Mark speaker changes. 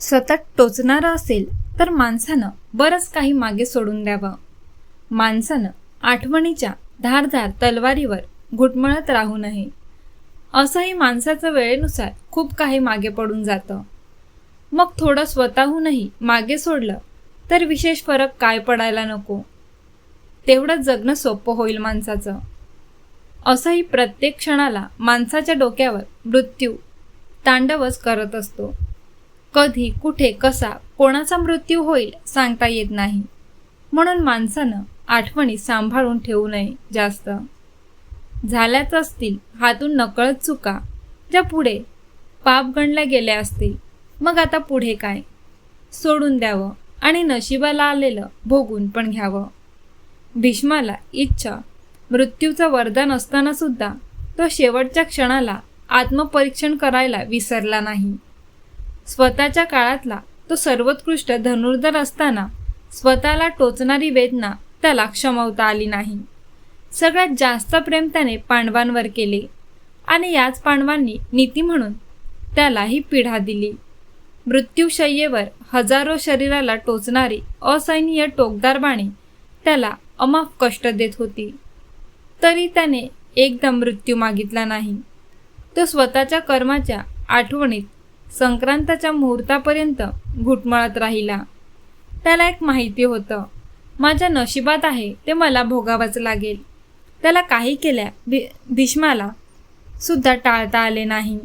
Speaker 1: सतत टोचणारं असेल तर माणसानं बरंच काही मागे सोडून द्यावं. माणसानं आठवणीच्या धारधार तलवारीवर घुटमळत राहू नये. असंही माणसाचं वेळेनुसार खूप काही मागे पडून जातं. मग थोडं स्वतःहूनही मागे सोडलं तर विशेष फरक काय पडायला नको? तेवढं जगणं सोपं होईल माणसाचं. असंही प्रत्येक क्षणाला माणसाच्या डोक्यावर मृत्यू तांडवच करत असतो. कधी कुठे कसा कोणाचा मृत्यू होईल सांगता येत नाही. म्हणून माणसानं आठवणी सांभाळून ठेवू नये जास्त. झाल्याच असतील हातून नकळत चुका. ज्या पुढे पाप गणल्या गेल्या असतील मग आता पुढे काय? सोडून द्यावं आणि नशिबाला आलेलं भोगून पण घ्यावं. भीष्माला इच्छा मृत्यूचं वरदान असताना सुद्धा तो शेवटच्या क्षणाला आत्मपरीक्षण करायला विसरला नाही. स्वतःच्या काळातला तो सर्वोत्कृष्ट धनुर्धर असताना स्वतःला टोचणारी वेदना त्याला क्षमवता आली नाही. सगळ्यात जास्त प्रेम त्याने पांडवांवर केले आणि याच पांडवांनी नीती म्हणून त्याला ही पिढा दिली. मृत्यूशय्येवर हजारो शरीराला टोचणारी असैन्य टोकदार बाणी त्याला अमाफ कष्ट देत होती. तरी त्याने एकदम मृत्यू मागितला नाही. तो स्वतःच्या कर्माच्या आठवणीत संक्रांताच्या मुहूर्तापर्यंत घुटमळत राहिला. त्याला एक माहिती होतं. माझ्या नशिबात आहे ते मला भोगावंच लागेल. त्याला काही केल्या भी भीष्माला सुद्धा टाळता आले नाही.